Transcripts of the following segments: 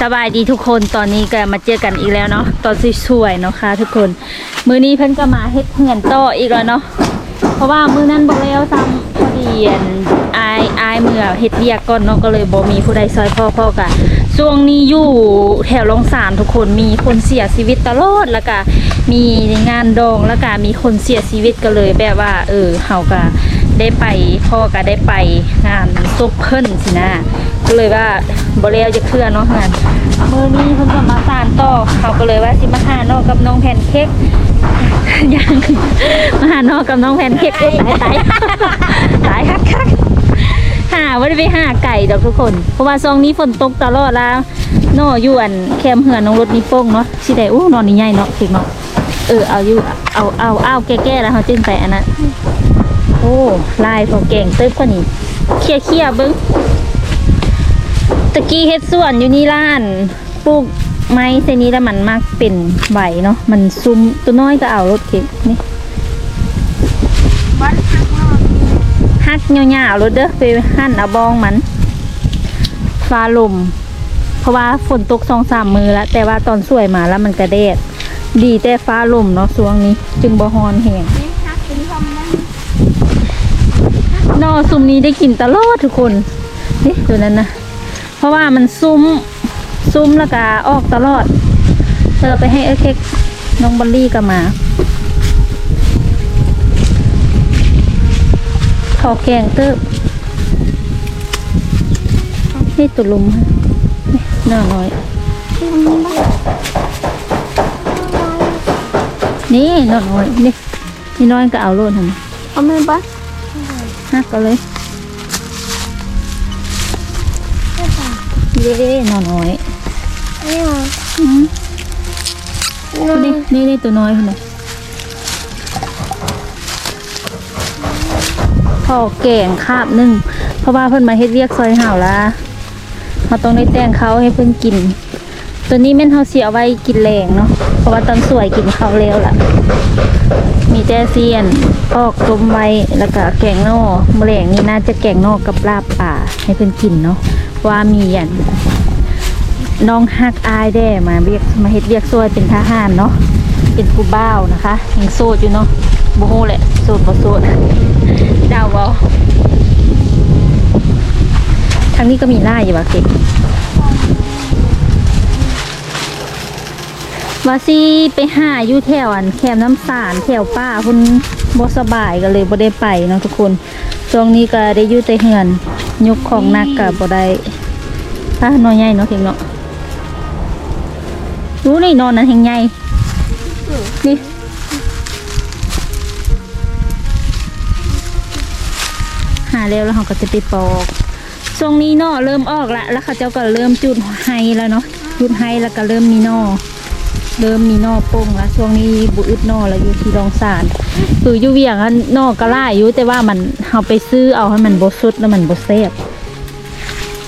สบายดีทุกคนตอนนี้ก็มาเจอกันอีกแล้วเนาะตอนสวยๆเนาะค่ะทุกคน มื้อนี้เพิ่นก็มาเฮ็ดเหือนต่ออีกแล้วเนาะเพราะว่ามื้อนั้นบอกแล้วทำพอดีอันอายอายเมื่อเฮ็ดเวียกก่อนเนาะก็เลยบ่มีผู้ใดซอยพ่อพ่อกะช่วงนี้อยู่แถวลงสารทุกคนมีคนเสียชีวิตตลอดแล้วก็มีงานดองแล้วก็มีคนเสียชีวิตก็เลยแบบว่า เออเฮาก็ ได้ไปพ่อก็ได้ไปงานศพเพิ่นสินะก็เลยว่าบ่แล้วจะเคลื่อนเนาะงานมื้อนี้เพิ่นก็มาสานต่อเขาก็เลยว่าสิมาหาน้องกับน้องแพนเค้กยังมาหาน้องกับน้องแพนเค้กตายตายตายคักคักหาว่าได้ไปหาไก่ดอกทุกคน เพราะว่าซองนี้ฝนตกตลอดแล้วน้อยู่อันแคมเหือนน้องรถนี่โป้งเนาะสิได้อู้นอนนี่ใหญ่เนาะเค้กเนาะเออเอาอยู่เอาเอาเอาแก้ๆแล้วเขาจึงไปอันนั้น ลายพอเก่งเติบกว่านี้เคลียเคลียเบิ้งตะกี้เฮ็ดสวนอยู่นี่ล้านปลูกไม้เซนี้แล้วมันมักเป็นใบเนาะมันซุ่มตัวน้อยก็เอารถเก็บนี่บ้านพักนอนฮักยาวๆรถเด้อไปหั่นเอาบองมันฟ้าลมเพราะว่าฝนตกสองสามมือแล้วแต่ว่าตอนสวยมาแล้วมันกระเดดดีแต่ฟ้าลมเนาะช่วงนี้ จึงบ่ฮอนแหง นี่พักเป็นคอมนั่ง นอซุมนี้ได้กินตลอดทุกคนนี่ตัวนั้นนะเพราะว่ามันซุ้มซุ้มแล้วก็ออกตลอดเธอไปให้เอเค้กน้องบอลลี่ก็มาขอแกงเติบนี่ตุลุมฮะนี่หน้าน้อยน้อย นี่น้าน้อยนี่นี่น้อยก็เอาโลดทำไมเอาไม่บ้า ฮักก็เลยเย้หน้าน้อยนี่เหรออืมนี่นี่นี่ตัวน้อยคนไหนพ่อแกงคาบหนึ่งเพราะว่าเพิ่นมาเฮ็ดเวียกซอยห่าวละเราต้องได้แต่งเขาให้เพิ่นกิน ตัวนี้แม่นเฮาเสียเอาไว้กินแรงเนาะเพราะว่าตอนสวยกินข้าวแล้วล่ะ มีแต่เซียนออกต้มไว้แล้วก็แกงนอมะแรงนี่น่าจะแกงนอกกับลาบป่าให้เพิ่นกินเนาะว่ามีอันน้องฮักอายแด้มาเรียกมาเฮ็ดเรียกซวยเป็นทหารเนาะเป็นผู้บ้าวนะคะยังโสดอยู่เนาะบ่ฮู้แหละโสดบ่โสดเดาเอาทางนี้ก็มีหน้าอยู่ว่ะเก็บ ว่าสิไปหาอยู่แถวอันแคมน้ำสารแถวป้าเพุ่นบ่สบายก็เลยบ่ได้ไปเนาะทุกคนช่วงนี้ก็ได้อยู่แต่เฮือนยกของหนักก็บ่ได้ป้าน้อยใหญ่เนาะเพียงเนาะรู้นี่นอนนั้นแห่งใหญ่นี่หาแล้วแล้วเขาก็จะไปปอกช่วงนี้นอเริ่มออกละแล้วเขาเจ้าก็เริ่มจุดไฮแล้วเนาะจุดไฮแล้วก็เริ่มมีนอ เริ่มมีนอโป่งละช่วงนี้บุอึดนอแล้วอยู่ที่รองสารคืออยู่เวียงอะนอกก็ล่าอยู่แต่ว่ามันเอาไปซื้อเอาให้มันบสุดแล้วมันบแซ่บ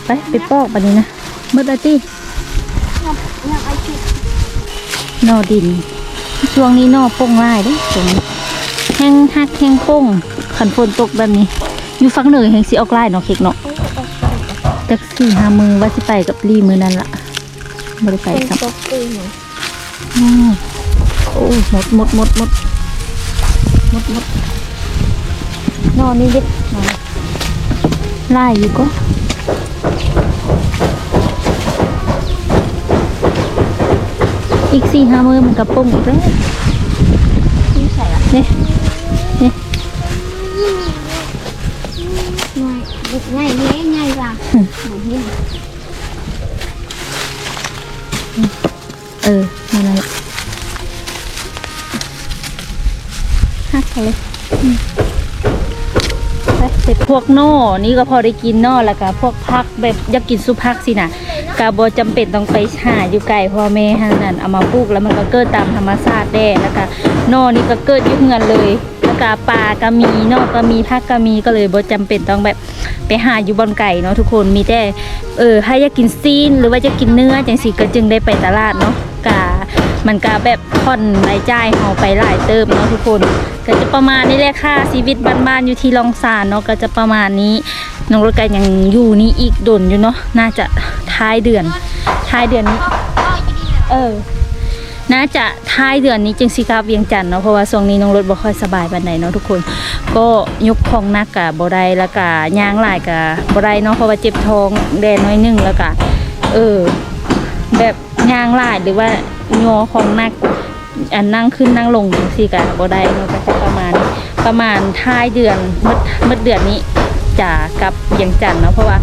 ไปไปปอกปะนี้นะเมื่อตาจี้นอดิน ช่วงนี้นอโป้งไล่ด้ช่วงนี้แห้งฮักแห้งโป้งขันฝนตกแบบนี้ อยู่ฝั่งเหนือแห้งสีออกไล่เนาะเค้กเนาะจักสี่ห้ามือว่าสิไปกับรีมือนั่นละไม่ได้ไปครับ ตกตื่นหนู อืมโอ้หมดหมดหมดหมดหมดหมดนอนนี่เด็กนอนไล่อยู่ก็อีกสี่ห้ามือมันกับโป้งอีกแล้ว นี่ใส่ละ เนี่ยเนี่ย ง่ายบุกง่ายเย้ง่ายว่ะหนูเห็น เอ อนั่นแหละหักไปเลยไปเสร็จพวกโน่นี่ก็พอได้กินนอแล้วก็พวกพักแบบอยากกินสุพักสินะกาบจำเป็นต้องไปหาอยู่ไกลพ่อแม่ฮะนั่นเอามาปลูกแล้วมันก็เกิดตามธรรมชาติแด้แล้วก็น่นี่ก็เกิดยุ่เงินเลยแล้วก็ปลาก็มีนอกก็มีพักก็มีก็เลยบ่จำเป็นต้องแบบไปหาอยู่บนไก่เนาะทุกคนมีแต่เออถ้าอยากกินซีนหรือว่าจะกินเนื้อจังสิก็จึงได้ไปตลาดเนาะกา มันก็แบบผ่อนรายจ่ายเฮาไปหลายเติมเนาะทุกคน ก็จะประมาณนี้แหละค่ะชีวิตบ้านๆอยู่ที่ลองซานเนาะก็จะประมาณนี้น้องรถกันยังอยู่นี่อีกดนอยู่เนาะน่าจะท้ายเดือน ท้ายเดือนนี้เออน่าจะท้ายเดือนนี้จึงสิกลับเวียงจันเนาะเพราะว่าช่วงนี้น้องรถบ่ค่อยสบายปานใดเนาะทุกคน ก็ยกของหนักกะบ่ได้แล้วก็ย่างหลายกะบ่ได้เนาะเพราะว่าเจ็บท้องแดนน้อยหนึงแล้วก็เออ แบบย่างหลายหรือว่า งอของหนัก อันนั่งขึ้นนั่งลงจังซี่กะบ่ได้เนาะก็จะประมาณประมาณท้ายเดือนมดมดเดือนนี้จะกลับเวียงจันทน์เนาะเพราะว่า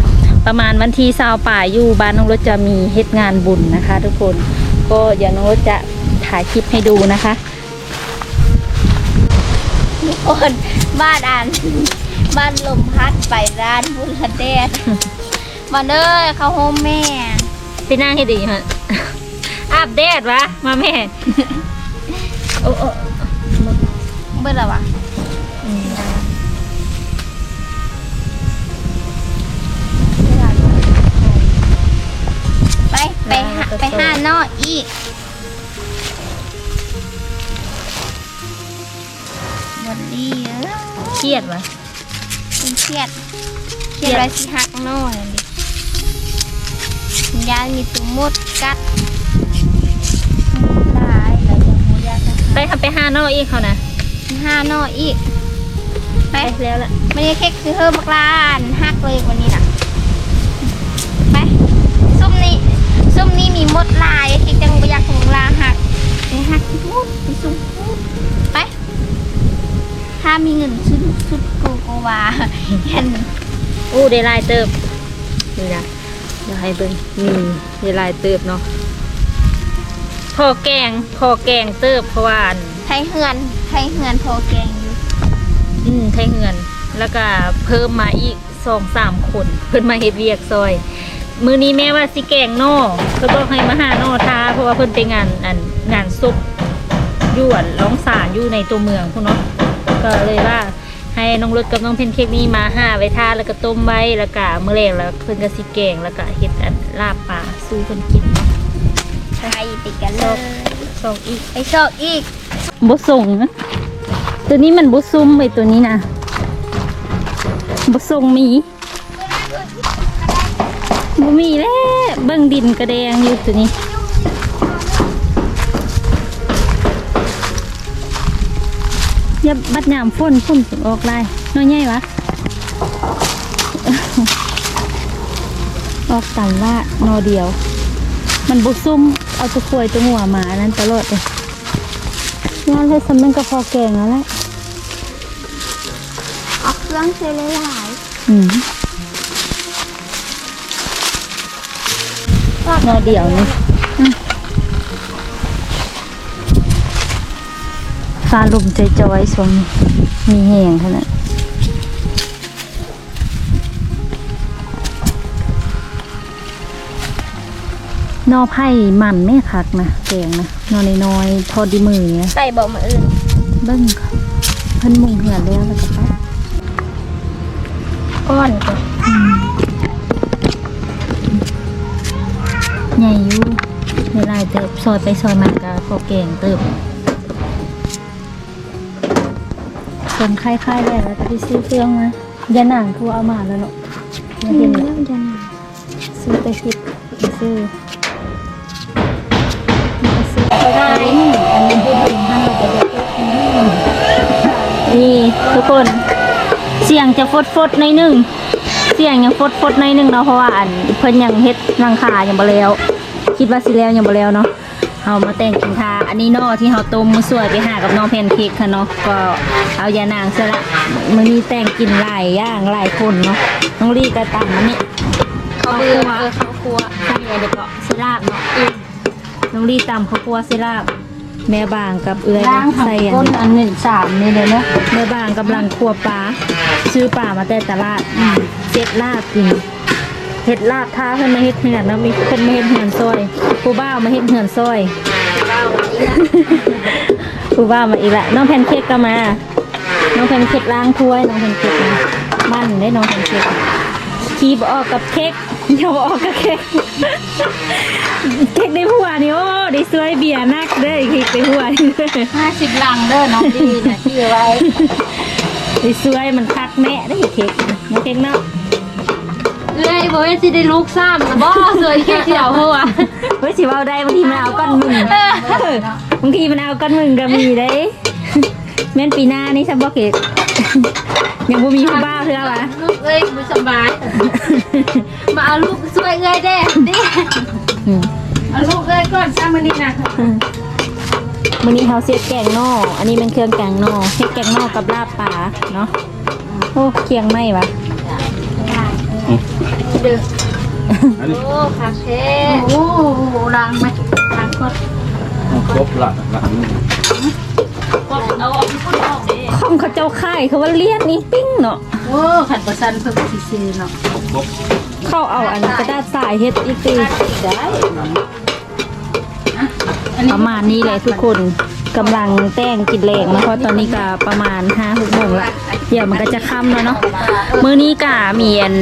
ประมาณวันที่20ป่ายอยู่บ้านน้องรถจะมีเฮ็ดงานบุญนะคะ ทุกคนก็เดี๋ยวน้องรถจะถ่ายคลิปให้ดูนะคะทุกคนบ้านอันบ้านลมพัดไปร้านบุรเดชมาเด้อเข้าโฮมแม่ไปนั่งให้ดีฮะ อาบแดดวะ มาแม่โอ้โอ้เบิ่งแล้ววะอืมไป ไปหาไปหาเนอกอีกบอดีเออเครียดวะเป็นเครียดเครียดอะไรสิหักเน้อยดิยามีตุ่มมดกัด ทำไปห้านอกอีกเขานะห้าเนออีกไปไปแล้วล่ะไม่ได้เค้กคือเพิ่มบักลานหักเลยวันนี้น่ะ ไปซุ่มนี้ซุ่มนี้มีมดลายเค้กจังบอยากของลาหักไปหักที่พูดไปซุ่มพูดไป ถ้ามีเงินชุดชุดโกโกวาเห็นอู้ได้ลายเติบนี่นะเดี๋ยวให้เบิ่งนี่ได้ลายเติบเนาะพ อแกงพอแกงเติบเพราะว่าอันไทยเฮือนไทยเฮือนโพแกงอยู่อืมไทยเงินแล้วก็เพิ่มมาอีกสองสามคน เพิ่นมาเฮ็ดเวียกซอย มือนี้แม่ว่าสิแกงนอเพิ่นบอกให้มาหานอทาเพราะว่าเพิ่นไปงานอันงานซุปอยู่อันร้องสารอยู่ในตัวเมืองพวกเนาะก็เลยว่าให้น้องรถกับน้องเพนเค้กนี่มาหาไว้ทาแล้วก็ต้มไว้แล้วก็มื้อแรกแล้วเพิ่นก็สิแกงแล้วก็เฮ็ดอันลาบปลาสู้เพิ่นกินเนาะ ไปติดกันเลยสองอีก ไปชอบอีกบ่ส่งนะตัวนี้มันบ่ซุ่มไอ้ตัวนี้นะบ่ส่งหมีบ่มีแล้วเบิ่งดินกระแดงอยู่ตัวนี้อย่าบัดยามฝนฝนสิออกลายน้อยใหญ่วะออกตันละนอเดียว มันบุซุ่ม เอาตะควยตะหัวหมานั้นตลอดเลยงานเลยสำนึกก็พอแกงแล้วแหละเอาเครื่องใส่หลายอืมนอเดียวนี่อืมฟ้าลมใจจอยๆช่วงนี้มีแหงขนาด นอไผ่มันไม่คักนะแกงนะนอน้อยๆทอดดีมือเนี่ยๆใส่บ่มาอื่นเบิ้งค่ะเพิ่นมุงเหือนแล้วแล้วก็ไปก้อนก่อนใหญ่อยู่ในลายเติบซอยไปซอยมันก็พอแกงเติบส่วนคล้ายๆแล้วแล้วก็ไปซื้อเครื่องมายาหนังคือว่าเอามาแล้วเนาะไม่เห็นเลยซื้อไปคิดไปซื้อ นนี้พูดถึงห้าเราจะเด็กนี่ทุกคน เสียงจะฟดฟดๆหน่อยหนึงเสียงยังฟดฟดๆหน่อยหนึงเนาะเพราะว่าอันเพิ่นยังเฮ็ดหลังคายังบ่แล้ว คิดว่าสิแล้วยังบ่แล้วเนาะเฮามาแต่งกินทาอันนี้เนาะที่เฮาต้มมื้อสวยไปหากับน้องแพนเค้กค่ะเนาะ ก็เอายานางซะละมื้อนี้แต่งกินหลายอย่างหลายคนเนาะ น้องลี่ก็ตำอันนี้เขาเบื่อเออเขาครัวใช่เดี๋ยวก็เซลาบเนาะ น้องลี่ตำข้าวคั่วเซลาบแม่บางกับเอื้อยล้างผักใส่อันก้นนี้อันหนึ่งสามนี่เลยนะแม่บ้านกำลังคั่วปลาซื้อปลามาแต่ตลาดเจ็ดลาบกินเห็ดลาบท้าเพิ่นมาเฮ็ดเหือนแล้วมีเพิ่นมาเฮ็ดเหือนซอยผู้บ้าวมาเฮ็ดเหือนซอย ผู้บ้าวมาอีกละน้องแพนเค้กก็มา น้องแพนเค้กล้างถ้วยน้องแพนเค้กมามั่นได้น้องแพนเค้กขี่บออกกับเค้ก อย่าบออกกับเค้กเค้กได้หัวนี่โอ้ได้สวยเบียร์นักเด้อเค้กได้หัวนี่เด้อห้าสิบลังเด้อน้องดีนะที่อไว้ไอ้สวยมันคักแม่ได้เค้กนะน้องเค้กเนาะเลยบอกว่าสิได้ลูกซ้ำบ่สวยแค่เดียวหัวเฮ้ยสิเว่าได้บางทีมันเอาก้อนมึงบางทีมันเอาก้อนมึงก็มีได้แม่นปีหน้านี่ฉันบอกเกก ยังบ่มีผู้บ้าเพื่อวะลูกเอ้ยบ่สบาย มาเอาลูกสวยเอ้ยเด้ดิอืมเอาลูกเอ้ยก่อนซ้ำมันนี่นะมื้อนี้เฮาเสียแกงนอกอันนี้เป็นเครื่องแกงนอกเฮ็ดแกงนอกกับลาบปลาเนาะ โอ้เคียงไหมวะดึกอันนี้โอ้คาเฟ่โอ้โหล้างไหมล้างก่อนครบละละอันนี้เอาเอาพี่พุ่นออกเด้ ของเขาเจ้าค่ายเขาว่าเลียดนี่ปิ้งเนาะโอ้ขันประสันเพิ่งสิซื้อเนาะครบครบเขาเอาอันกระดาษทรายเฮ็ดอีกตีได้อันปนี้ระมาณนี้แหละทุกคนกำลังแต่งกินแรงนะเพราะตอนนี้ก็ประมาณ5 6โมงละเดี๋ยวมันก็จะค่ำแล้วเนาะมื้อนี้ก็มีอัน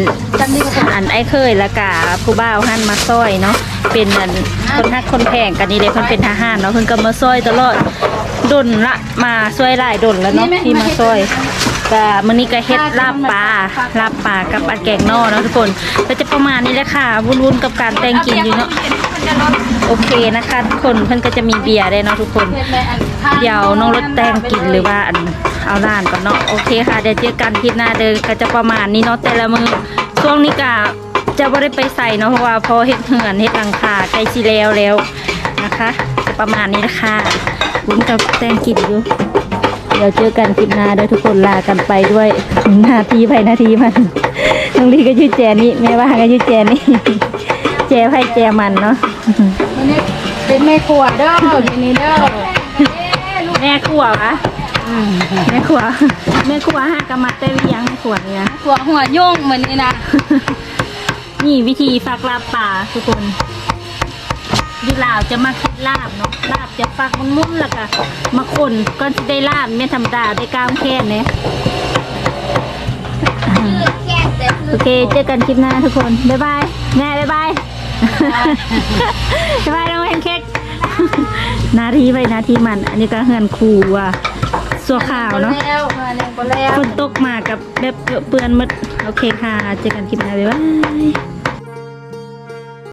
อันไอ้เคยและกะผู้บ่าวหั่นมาซอยเนาะเป็นอันคนฮักคนแพงกันนี่เลยเพิ่นเป็นทหารเนาะเพิ่นก็มาซอยตลอด ดนละมาช่วยหลายดนแล้วเนาะที่มาซอยก็มื้อนี้ก็เฮ็ดลาบปลาลาบปลากับอันแกงนอเนาะทุกคนก็จะประมาณนี้แหละค่ะ วุ่นๆกับการแต่งกินอยู่เนาะโอเคนะคะทุกคนเพื่อนก็จะมีเบียร์ได้วยเนาะทุกคน เดี๋ยวน้องรถแตงกินหรือว่าอันเอาล้านก่อนเนาะโอเคค่ะเดี๋ยวเจอกันคลิปหน้าเดินก็จะประมาณนี้เนาะแต่ละมือช่วงนี้ก็จะไม่ได้ไปใส่เนาะเพราะว่าพอเฮ็ดเหือนเฮ็ดหลังคาใกล้สิแล้วแล้วนะคะจะประมาณนี้นะคะ วุ้นกับแตงกินอยู่ เดี๋ยวเจอกันคลิปหน้าเด้อทุกคนลากันไปด้วยนาทีไปนาทีมันน้องลีก็ชื่อแจนี่แม่ว่าก็ชื่อแจนี่แจไพ่แจมันเนาะอันนี้เป็นแม่ครัวเด้อทีนี้เด้อแม่ครัววะแม่ครัวแม่ครัวห้ากำมัดเต้วิยังแม่ครัวเนี่ยครัวหัวยุ่งเหมือนนี่นะนี่วิธีฟักลาบป่าทุกคน อยูลาวจะมาคิดลาบเนาะลาบจะฟักมันมุนๆแล้วก็มาคนก่อนจะได้ลาบไม่ธรรมดาได้กล้ามแค่เนี่ยแก้แต่โอเคเจอกันคลิปหน้าทุกคน บ๊ายบายแม่บ๊ายบายบ๊ายบายน้องแพนเค้กนาทีไปนาทีมัน อันนี้ก็เฮือนครูว่ะสัวขาวเนาะแล้วอันนี้ก็แล้วฝนตกมากับแบบเปื้อนหมดโอเคค่ะ เจอกันคลิปหน้าบ๊ายบาย